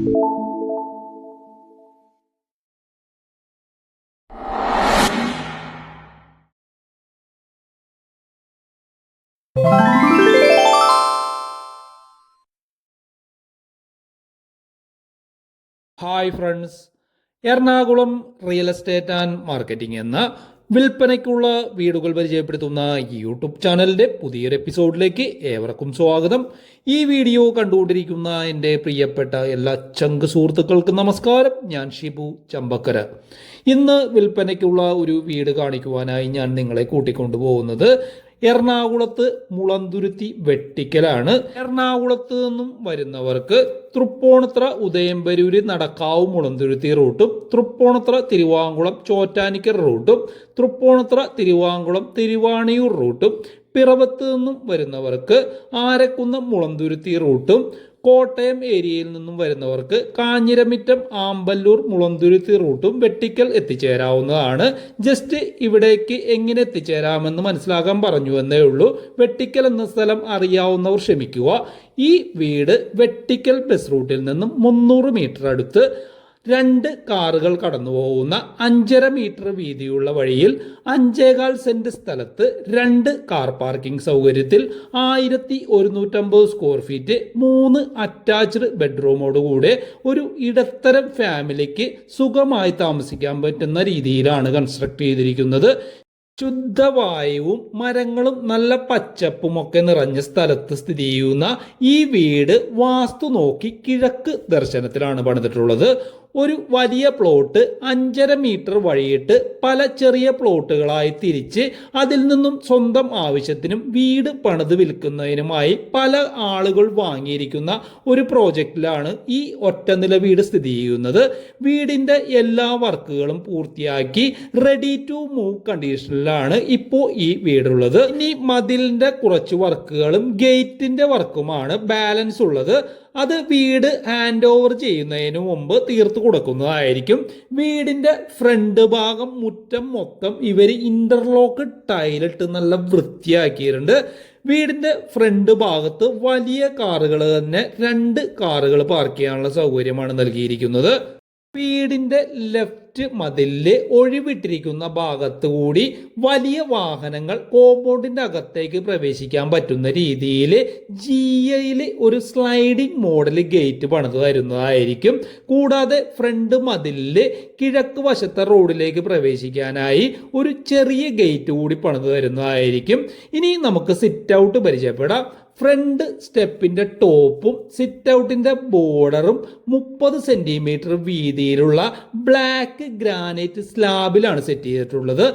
Hi friends Ernakulam real estate and marketing എന്ന വിൽപ്പനയ്ക്കുള്ള വീടുകൾ പരിചയപ്പെടുത്തുന്ന യൂട്യൂബ് ചാനലിന്റെ പുതിയൊരു എപ്പിസോഡിലേക്ക് ഏവർക്കും സ്വാഗതം. ഈ വീഡിയോ കണ്ടുകൊണ്ടിരിക്കുന്ന എന്റെ പ്രിയപ്പെട്ട എല്ലാ ചങ്ക് സുഹൃത്തുക്കൾക്കും നമസ്കാരം. ഞാൻ ഷിബു ചമ്പക്കര. ഇന്ന് വിൽപ്പനയ്ക്കുള്ള ഒരു വീട് കാണിക്കുവാനായി ഞാൻ നിങ്ങളെ കൂട്ടിക്കൊണ്ടുപോകുന്നത് എറണാകുളത്ത് മുളന്തുരുത്തി വെട്ടിക്കലാണ്. എറണാകുളത്ത് നിന്നും വരുന്നവർക്ക് തൃപ്പൂണിത്ര ഉദയംപരൂര് നടക്കാവ് മുളന്തുരുത്തി റൂട്ടും തൃപ്പൂണിത്ര തിരുവാങ്കുളം ചോറ്റാനിക്കർ റൂട്ടും തൃപ്പൂണിത്ര തിരുവാങ്കുളം തിരുവാണിയൂർ റൂട്ടും പിറവത്ത് നിന്നും വരുന്നവർക്ക് ആരക്കുന്നം മുളന്തുരുത്തി റൂട്ടും കോട്ടയം ഏരിയയിൽ നിന്നും വരുന്നവർക്ക് കാഞ്ഞിരമിറ്റം ആമ്പല്ലൂർ മുളന്തുരുത്തി റൂട്ടും വെട്ടിക്കൽ എത്തിച്ചേരാവുന്നതാണ്. ജസ്റ്റ് ഇവിടേക്ക് എങ്ങനെ എത്തിച്ചേരാമെന്ന് മനസ്സിലാക്കാൻ പറഞ്ഞു എന്നേ ഉള്ളൂ. വെട്ടിക്കൽ എന്ന സ്ഥലം അറിയാവുന്നവർ ക്ഷമിക്കുക. ഈ വീട് വെട്ടിക്കൽ ബസ് റൂട്ടിൽ നിന്നും മുന്നൂറ് മീറ്റർ അടുത്ത് രണ്ട് കാറുകൾ കടന്നു പോകുന്ന അഞ്ചര മീറ്റർ വീതിയുള്ള വഴിയിൽ അഞ്ചേകാൽ സെന്റ് സ്ഥലത്ത് രണ്ട് കാർ പാർക്കിംഗ് സൗകര്യത്തിൽ ആയിരത്തി ഒരുന്നൂറ്റമ്പത് സ്ക്വയർ ഫീറ്റ് മൂന്ന് അറ്റാച്ച്ഡ് ബെഡ്റൂമോടുകൂടെ ഒരു ഇടത്തരം ഫാമിലിക്ക് സുഖമായി താമസിക്കാൻ പറ്റുന്ന രീതിയിലാണ് കൺസ്ട്രക്ട് ചെയ്തിരിക്കുന്നത്. ശുദ്ധവായുവും മരങ്ങളും നല്ല പച്ചപ്പും ഒക്കെ നിറഞ്ഞ സ്ഥലത്ത് സ്ഥിതി ചെയ്യുന്ന ഈ വീട് വാസ്തു നോക്കി കിഴക്ക് ദർശനത്തിലാണ് പണിതിട്ടുള്ളത്. ഒരു വലിയ പ്ലോട്ട് അഞ്ചര മീറ്റർ വഴിയിട്ട് പല ചെറിയ പ്ലോട്ടുകളായി തിരിച്ച് അതിൽ നിന്നും സ്വന്തം ആവശ്യത്തിനും വീട് പണിത് വിൽക്കുന്നതിനുമായി പല ആളുകൾ വാങ്ങിയിരിക്കുന്ന ഒരു പ്രോജക്റ്റിലാണ് ഈ ഒറ്റനില വീട് സ്ഥിതി ചെയ്യുന്നത്. വീടിന്റെ എല്ലാ വർക്കുകളും പൂർത്തിയാക്കി റെഡി ടു മൂവ് കണ്ടീഷനിലാണ് ഇപ്പോൾ ഈ വീടുള്ളത്. ഇനി മതിലിന്റെ കുറച്ച് വർക്കുകളും ഗേറ്റിന്റെ വർക്കുമാണ് ബാലൻസ് ഉള്ളത്. അത് വീട് ഹാൻഡ് ഓവർ ചെയ്യുന്നതിന് മുമ്പ് തീർത്ത് കൊടുക്കുന്നതായിരിക്കും. വീടിന്റെ ഫ്രണ്ട് ഭാഗം മുറ്റം മൊത്തം ഇവർ ഇന്റർലോക്ക് ടൈലിട്ട് നല്ല വൃത്തിയാക്കിയിട്ടുണ്ട്. വീടിന്റെ ഫ്രണ്ട് ഭാഗത്ത് വലിയ കാറുകൾ തന്നെ രണ്ട് കാറുകൾ പാർക്ക് ചെയ്യാനുള്ള സൗകര്യമാണ് നൽകിയിരിക്കുന്നത്. വീടിന്റെ ലെഫ്റ്റ് മതിലിൽ ഒഴിവിട്ടിരിക്കുന്ന ഭാഗത്ത് കൂടി വലിയ വാഹനങ്ങൾ കോമ്പൗണ്ടിന്റെ അകത്തേക്ക് പ്രവേശിക്കാൻ പറ്റുന്ന രീതിയിൽ ജി ഐയിൽ ഒരു സ്ലൈഡിംഗ് മോഡൽ ഗേറ്റ് പണിത് തരുന്നതായിരിക്കും. കൂടാതെ ഫ്രണ്ട് മതിലിൽ കിഴക്ക് വശത്തെ റോഡിലേക്ക് പ്രവേശിക്കാനായി ഒരു ചെറിയ ഗേറ്റ് കൂടി പണിത് തരുന്നതായിരിക്കും. ഇനി നമുക്ക് സിറ്റ് ഔട്ട് പരിചയപ്പെടാം. ഫ്രണ്ട് സ്റ്റെപ്പിന്റെ ടോപ്പും സിറ്റ് ഔട്ടിന്റെ ബോർഡറും മുപ്പത് സെന്റിമീറ്റർ വീതിയിലുള്ള ബ്ലാക്ക് ഗ്രാനൈറ്റ് സ്ലാബിലാണ് സെറ്റ് ചെയ്തിട്ടുള്ളത്.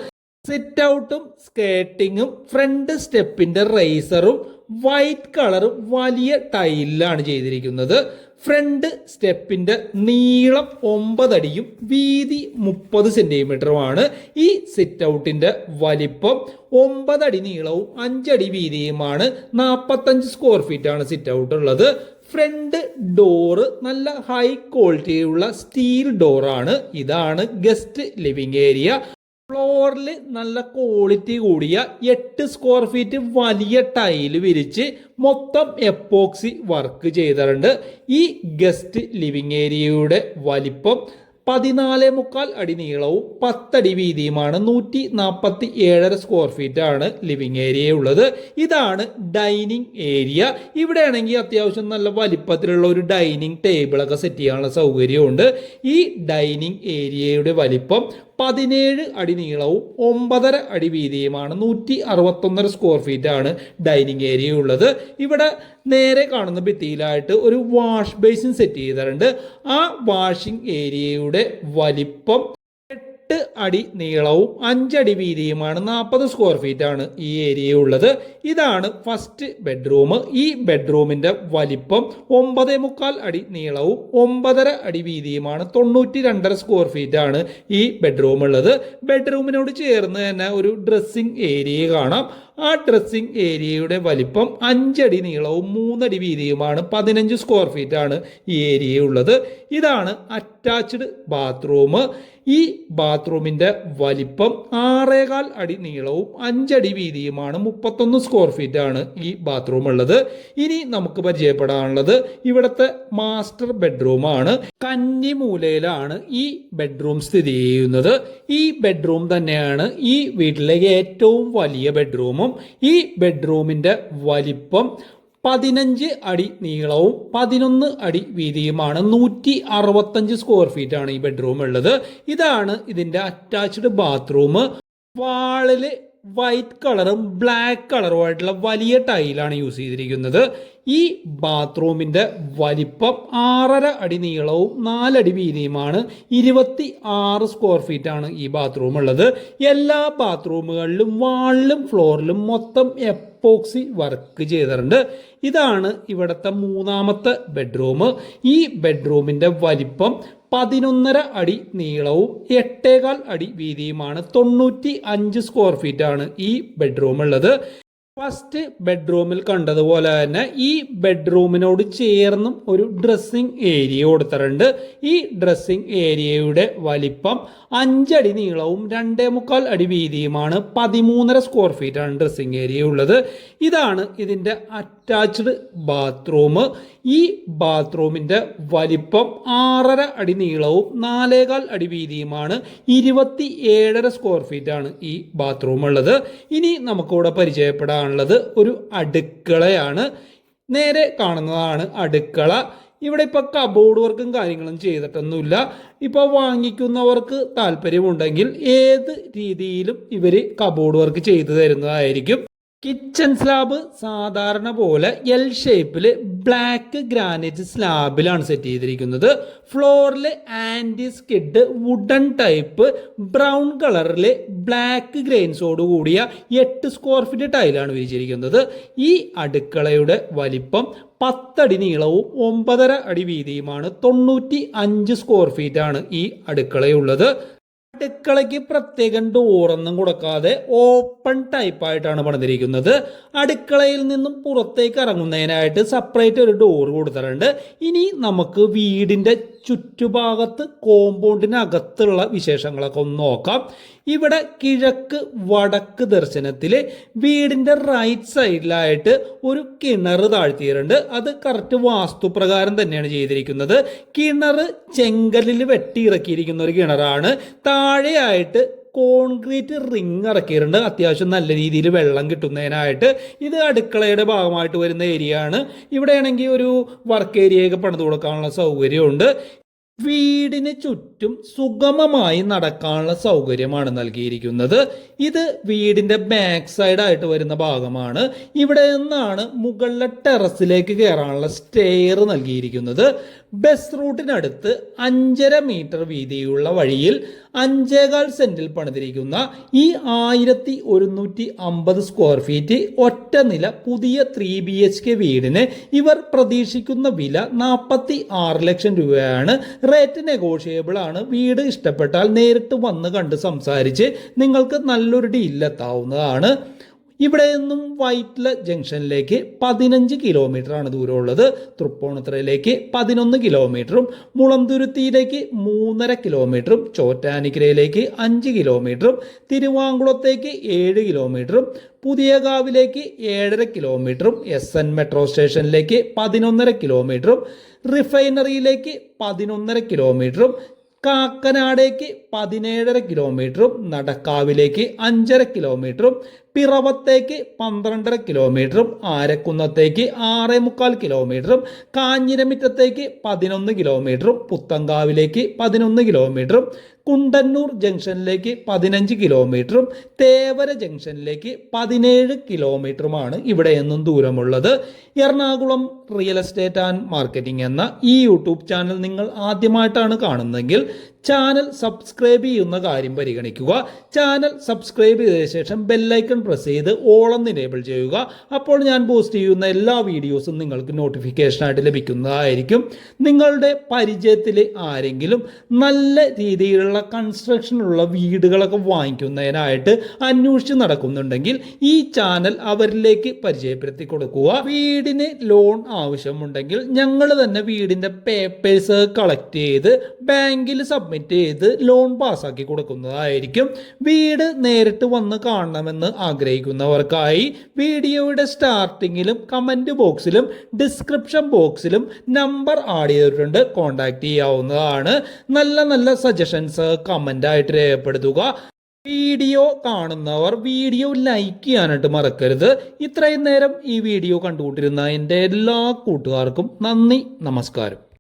സിറ്റ് ഔട്ടും സ്കേട്ടിങ്ങും ഫ്രണ്ട് സ്റ്റെപ്പിന്റെ റൈസറും വൈറ്റ് കളറും വലിയ ടൈലിലാണ് ചെയ്തിരിക്കുന്നത്. ഫ്രണ്ട് സ്റ്റെപ്പിന്റെ നീളം ഒമ്പതടിയും വീതി മുപ്പത് സെന്റിമീറ്ററുമാണ്. ഈ സിറ്റ് ഔട്ടിന്റെ വലിപ്പം ഒമ്പതടി നീളവും അഞ്ചടി വീതിയുമാണ്. നാൽപ്പത്തഞ്ച് സ്ക്വയർ ഫീറ്റ് ആണ് സിറ്റ് ഔട്ട് ഉള്ളത്. ഫ്രണ്ട് ഡോറ് നല്ല ഹൈ ക്വാളിറ്റിയുള്ള സ്റ്റീൽ ഡോറാണ്. ഇതാണ് ഗസ്റ്റ് ലിവിംഗ് ഏരിയ ഫ്ലോറിൽ നല്ല ക്വാളിറ്റി കൂടിയ എട്ട് സ്ക്വയർ ഫീറ്റ് വലിയ ടൈൽ വിരിച്ച് മൊത്തം എപ്പോക്സി വർക്ക് ചെയ്തിട്ടുണ്ട്. ഈ ഗസ്റ്റ് ലിവിംഗ് ഏരിയയുടെ വലിപ്പം പതിനാല് മുക്കാൽ അടി നീളവും പത്തടി വീതിയുമാണ്. നൂറ്റി നാൽപ്പത്തി ഏഴര സ്ക്വയർ ഫീറ്റ് ആണ് ലിവിംഗ് ഏരിയ ഉള്ളത്. ഇതാണ് ഡൈനിങ് ഏരിയ ഇവിടെ ആണെങ്കിൽ അത്യാവശ്യം നല്ല വലിപ്പത്തിലുള്ള ഒരു ഡൈനിങ് ടേബിളൊക്കെ സെറ്റ് ചെയ്യാനുള്ള സൗകര്യമുണ്ട്. ഈ ഡൈനിങ് ഏരിയയുടെ വലിപ്പം പതിനേഴ് അടി നീളവും ഒമ്പതര അടി വീതിയുമാണ് നൂറ്റി അറുപത്തൊന്നര സ്ക്വയർ ഫീറ്റ് ആണ് ഡൈനിങ് ഏരിയ ഉള്ളത്. ഇവിടെ നേരെ കാണുന്ന ഭിത്തിയിലായിട്ട് ഒരു വാഷ് ബേസിൻ സെറ്റ് ചെയ്തിട്ടുണ്ട്. ആ വാഷിംഗ് ഏരിയയുടെ വലിപ്പം എട്ട് അടി നീളവും അഞ്ചടി വീതിയുമാണ് നാൽപ്പത് സ്ക്വയർ ഫീറ്റ് ആണ് ഈ ഏരിയ ഉള്ളത്. ഇതാണ് ഫസ്റ്റ് ബെഡ്റൂം ഈ ബെഡ്റൂമിന്റെ വലിപ്പം ഒമ്പത് മുക്കാൽ അടി നീളവും ഒമ്പതര അടി വീതിയുമാണ് തൊണ്ണൂറ്റി രണ്ടര സ്ക്വയർ ഫീറ്റ് ആണ് ഈ ബെഡ്റൂം ഉള്ളത്. ബെഡ്റൂമിനോട് ചേർന്ന് തന്നെ ഒരു ഡ്രസ്സിംഗ് ഏരിയ കാണാം. ആ ഡ്രസ്സിംഗ് ഏരിയയുടെ വലിപ്പം അഞ്ചടി നീളവും മൂന്നടി വീതിയുമാണ് പതിനഞ്ച് സ്ക്വയർ ഫീറ്റ് ആണ് ഈ ഏരിയ ഉള്ളത്. ഇതാണ് അറ്റാച്ച്ഡ് ബാത്റൂം ഈ ബാത്റൂമിന്റെ വലിപ്പം ആറേകാൽ അടി നീളവും അഞ്ചടി വീതിയുമാണ് മുപ്പത്തൊന്ന് സ്ക്വയർ ഫീറ്റ് ആണ് ഈ ബാത്റൂം ഉള്ളത്. ഇനി നമുക്ക് പരിചയപ്പെടാനുള്ളത് ഇവിടുത്തെ മാസ്റ്റർ ബെഡ്റൂമാണ് കന്നിമൂലയിലാണ് ഈ ബെഡ്റൂം സ്ഥിതി ചെയ്യുന്നത്. ഈ ബെഡ്റൂം തന്നെയാണ് ഈ വീട്ടിലെ ഏറ്റവും വലിയ ബെഡ്റൂമും ഈ ബെഡ്റൂമിന്റെ വലിപ്പം പതിനഞ്ച് അടി നീളവും പതിനൊന്ന് അടി വീതിയുമാണ്. നൂറ്റി അറുപത്തഞ്ച് സ്ക്വയർ ഫീറ്റ് ആണ് ഈ ബെഡ്റൂം ഉള്ളത്. ഇതാണ് ഇതിന്റെ അറ്റാച്ച്ഡ് ബാത്റൂം വാളിൽ വൈറ്റ് കളറും ബ്ലാക്ക് കളറും ആയിട്ടുള്ള വലിയ ടൈലാണ് യൂസ് ചെയ്തിരിക്കുന്നത്. ഈ ബാത്റൂമിന്റെ വലിപ്പം ആറര അടി നീളവും നാലടി വീതിയുമാണ്. ഇരുപത്തി ആറ് സ്ക്വയർ ഫീറ്റ് ആണ് ഈ ബാത്റൂം ഉള്ളത്. എല്ലാ ബാത്റൂമുകളിലും വാളിലും ഫ്ലോറിലും മൊത്തം എപ്പോക്സി വർക്ക് ചെയ്തിട്ടുണ്ട്. ഇതാണ് ഇവിടുത്തെ മൂന്നാമത്തെ ബെഡ്റൂം ഈ ബെഡ്റൂമിന്റെ വലിപ്പം പതിനൊന്നര അടി നീളവും എട്ടേകാൽ അടി വീതിയുമാണ് തൊണ്ണൂറ്റി അഞ്ച് സ്ക്വയർ ഫീറ്റ് ആണ് ഈ ബെഡ്റൂം ഉള്ളത്. ഫസ്റ്റ് ബെഡ്റൂമിൽ കണ്ടതുപോലെ തന്നെ ഈ ബെഡ്റൂമിനോട് ചേർന്നും ഒരു ഡ്രസ്സിംഗ് ഏരിയ കൊടുത്തിട്ടുണ്ട്. ഈ ഡ്രസ്സിംഗ് ഏരിയയുടെ വലിപ്പം അഞ്ചടി നീളവും രണ്ടേ മുക്കാൽ അടി വീതിയുമാണ്. പതിമൂന്നര സ്ക്വയർ ഫീറ്റ് ആണ് ഡ്രസ്സിംഗ് ഏരിയ ഉള്ളത്. ഇതാണ് ഇതിന്റെ അറ്റാച്ച്ഡ് ബാത്റൂം ഈ ബാത്റൂമിന്റെ വലിപ്പം ആറര അടി നീളവും നാലേകാൽ അടി വീതിയുമാണ്. ഇരുപത്തി ഏഴര സ്ക്വയർ ഫീറ്റ് ആണ് ഈ ബാത്റൂം ഉള്ളത്. ഇനി നമുക്കിവിടെ പരിചയപ്പെടാനുള്ളത് ഒരു അടുക്കളയാണ്. നേരെ കാണുന്നതാണ് അടുക്കള. ഇവിടെ ഇപ്പോൾ കബോർഡ് വർക്കും കാര്യങ്ങളും ചെയ്തിട്ടൊന്നുമില്ല. ഇപ്പോൾ വാങ്ങിക്കുന്നവർക്ക് താല്പര്യമുണ്ടെങ്കിൽ ഏത് രീതിയിലും ഇവർ കബോർഡ് വർക്ക് ചെയ്തു തരുന്നതായിരിക്കും. കിച്ചൺ സ്ലാബ് സാധാരണ പോലെ എൽ ഷേപ്പിൽ ബ്ലാക്ക് ഗ്രാനൈറ്റ് സ്ലാബിലാണ് സെറ്റ് ചെയ്തിരിക്കുന്നത്. ഫ്ലോറിൽ anti skid wooden type brown കളറിൽ ബ്ലാക്ക് ഗ്രെയിൻസോട് കൂടിയ എട്ട് സ്ക്വയർ ഫീറ്റ് ടൈലാണ് വിരിച്ചിരിക്കുന്നത്. ഈ അടുക്കളയുടെ വലിപ്പം പത്തടി നീളവും ഒമ്പതര അടി വീതിയുമാണ്. തൊണ്ണൂറ്റി അഞ്ച് സ്ക്വയർ ഫീറ്റ് ആണ് ഈ അടുക്കളയുള്ളത്. അടുക്കളയ്ക്ക് പ്രത്യേകം ഡോറൊന്നും കൊടുക്കാതെ ഓപ്പൺ ടൈപ്പ് ആയിട്ടാണ് പണിതിരിക്കുന്നത്. അടുക്കളയിൽ നിന്നും പുറത്തേക്ക് ഇറങ്ങുന്നതിനായിട്ട് സെപ്പറേറ്റ് ഒരു ഡോർ കൊടുത്തിട്ടുണ്ട്. ഇനി നമുക്ക് വീടിന്റെ ചുറ്റുഭാഗത്ത് കോമ്പൗണ്ടിനകത്തുള്ള വിശേഷങ്ങളൊക്കെ ഒന്ന് നോക്കാം. ഇവിടെ കിഴക്ക് വടക്ക് ദർശനത്തിൽ വീടിന്റെ റൈറ്റ് സൈഡിലായിട്ട് ഒരു കിണർ താഴ്ത്തിയിട്ടുണ്ട്. അത് കറക്റ്റ് വാസ്തുപ്രകാരം തന്നെയാണ് ചെയ്തിരിക്കുന്നത്. കിണർ ചെങ്കലിൽ വെട്ടിയിറക്കിയിരിക്കുന്ന ഒരു കിണറാണ്. താഴെയായിട്ട് കോൺക്രീറ്റ് റിങ് ഇറക്കിയിട്ടുണ്ട് അത്യാവശ്യം നല്ല രീതിയിൽ വെള്ളം കിട്ടുന്നതിനായിട്ട്. ഇത് അടുക്കളയുടെ ഭാഗമായിട്ട് വരുന്ന ഏരിയ ആണ് ഇവിടെയാണെങ്കിൽ ഒരു വർക്ക് ഏരിയയൊക്കെ പണിത് കൊടുക്കാനുള്ള സൗകര്യമുണ്ട്. വീടിന് ചുറ്റും സുഗമമായി നടക്കാനുള്ള സൗകര്യമാണ് നൽകിയിരിക്കുന്നത്. ഇത് വീടിന്റെ ബാക്ക് സൈഡായിട്ട് വരുന്ന ഭാഗമാണ്. ഇവിടെ നിന്നാണ് മുകളിലെ ടെറസിലേക്ക് കയറാനുള്ള സ്റ്റെയർ നൽകിയിരിക്കുന്നത്. ബസ് റൂട്ടിനടുത്ത് അഞ്ചര മീറ്റർ വീതിയുള്ള വഴിയിൽ അഞ്ചേകാൽ സെന്റിൽ പണിതിരിക്കുന്ന ഈ ആയിരത്തി ഒരുന്നൂറ്റി അമ്പത് സ്ക്വയർ ഫീറ്റ് ഒറ്റ നില പുതിയ ത്രീ ബി എച്ച് കെ വീടിന് ഇവർ പ്രതീക്ഷിക്കുന്ന വില നാൽപ്പത്തി ആറ് ലക്ഷം രൂപയാണ്. റേറ്റ് നെഗോഷിയബിൾ ആണ്. വീട് ഇഷ്ടപ്പെട്ടാൽ നേരിട്ട് വന്ന് കണ്ട് സംസാരിച്ച് നിങ്ങൾക്ക് നല്ലൊരു ഡീലെത്താവുന്നതാണ് ഇവിടെ നിന്നും വൈറ്റ്ല ജംഗ്ഷനിലേക്ക് പതിനഞ്ച് കിലോമീറ്റർ ആണ് ദൂരമുള്ളത്. തൃപ്പൂണിത്തുറയിലേക്ക് പതിനൊന്ന് കിലോമീറ്ററും മുളന്തുരുത്തിയിലേക്ക് മൂന്നര കിലോമീറ്ററും ചോറ്റാനിക്കരയിലേക്ക് അഞ്ച് കിലോമീറ്ററും തിരുവാങ്കുളത്തേക്ക് ഏഴ് കിലോമീറ്ററും പുതിയകാവിലേക്ക് ഏഴര കിലോമീറ്ററും എസ് എൻ മെട്രോ സ്റ്റേഷനിലേക്ക് പതിനൊന്നര കിലോമീറ്ററും റിഫൈനറിയിലേക്ക് പതിനൊന്നര കിലോമീറ്ററും കാക്കനാടേക്ക് പതിനേഴര കിലോമീറ്ററും നടക്കാവിലേക്ക് അഞ്ചര കിലോമീറ്ററും പിറവത്തേക്ക് പന്ത്രണ്ടര കിലോമീറ്ററും ആരക്കുന്നത്തേക്ക് ആറേ മുക്കാൽ കിലോമീറ്ററും കാഞ്ഞിരമിറ്റത്തേക്ക് പതിനൊന്ന് കിലോമീറ്ററും പുത്തങ്കാവിലേക്ക് പതിനൊന്ന് കിലോമീറ്ററും കുണ്ടന്നൂർ ജംഗ്ഷനിലേക്ക് പതിനഞ്ച് കിലോമീറ്ററും തേവര ജംഗ്ഷനിലേക്ക് പതിനേഴ് കിലോമീറ്ററുമാണ് ഇവിടെ നിന്നും ദൂരമുള്ളത്. Ernakulam real estate and marketing എന്ന ഈ യൂട്യൂബ് ചാനൽ നിങ്ങൾ ആദ്യമായിട്ടാണ് കാണുന്നതെങ്കിൽ ചാനൽ സബ്സ്ക്രൈബ് ചെയ്യുന്ന കാര്യം പരിഗണിക്കുക. ചാനൽ സബ്സ്ക്രൈബ് ചെയ്ത ശേഷം ബെല്ലൈക്കൺ പ്രസ് ചെയ്ത് ഓളം എനേബിൾ ചെയ്യുക. അപ്പോൾ ഞാൻ പോസ്റ്റ് ചെയ്യുന്ന എല്ലാ വീഡിയോസും നിങ്ങൾക്ക് നോട്ടിഫിക്കേഷനായിട്ട് ലഭിക്കുന്നതായിരിക്കും. നിങ്ങളുടെ പരിചയത്തിൽ ആരെങ്കിലും നല്ല രീതിയിലുള്ള കൺസ്ട്രക്ഷനുള്ള വീടുകളൊക്കെ വാങ്ങിക്കുന്നതിനായിട്ട് അന്വേഷിച്ച് നടക്കുന്നുണ്ടെങ്കിൽ ഈ ചാനൽ അവരിലേക്ക് പരിചയപ്പെടുത്തി കൊടുക്കുക. വീടിന് ലോൺ ആവശ്യമുണ്ടെങ്കിൽ ഞങ്ങൾ തന്നെ വീടിന്റെ പേപ്പേഴ്സ് കളക്ട് ചെയ്ത് ബാങ്കിൽ സബ്മിറ്റ് ചെയ്ത് ലോൺ പാസ്സാക്കി കൊടുക്കുന്നതായിരിക്കും. വീട് നേരിട്ട് വന്ന് കാണണമെന്ന് ആഗ്രഹിക്കുന്നവർക്കായി വീഡിയോയുടെ സ്റ്റാർട്ടിങ്ങിലും കമന്റ് ബോക്സിലും ഡിസ്ക്രിപ്ഷൻ ബോക്സിലും നമ്പർ ആഡ് ചെയ്തിട്ടുണ്ട്. കോൺടാക്ട് ചെയ്യാവുന്നതാണ്. നല്ല നല്ല സജഷൻസ് കമന്റ് ആയിട്ട് രേഖപ്പെടുത്തുക. വീഡിയോ കാണുന്നവർ വീഡിയോ ലൈക്ക് ചെയ്യാനായിട്ട് മറക്കരുത്. ഇത്രയും നേരം ഈ വീഡിയോ കണ്ടുകൊണ്ടിരുന്ന എന്റെ എല്ലാ കൂട്ടുകാർക്കും നന്ദി നമസ്കാരം.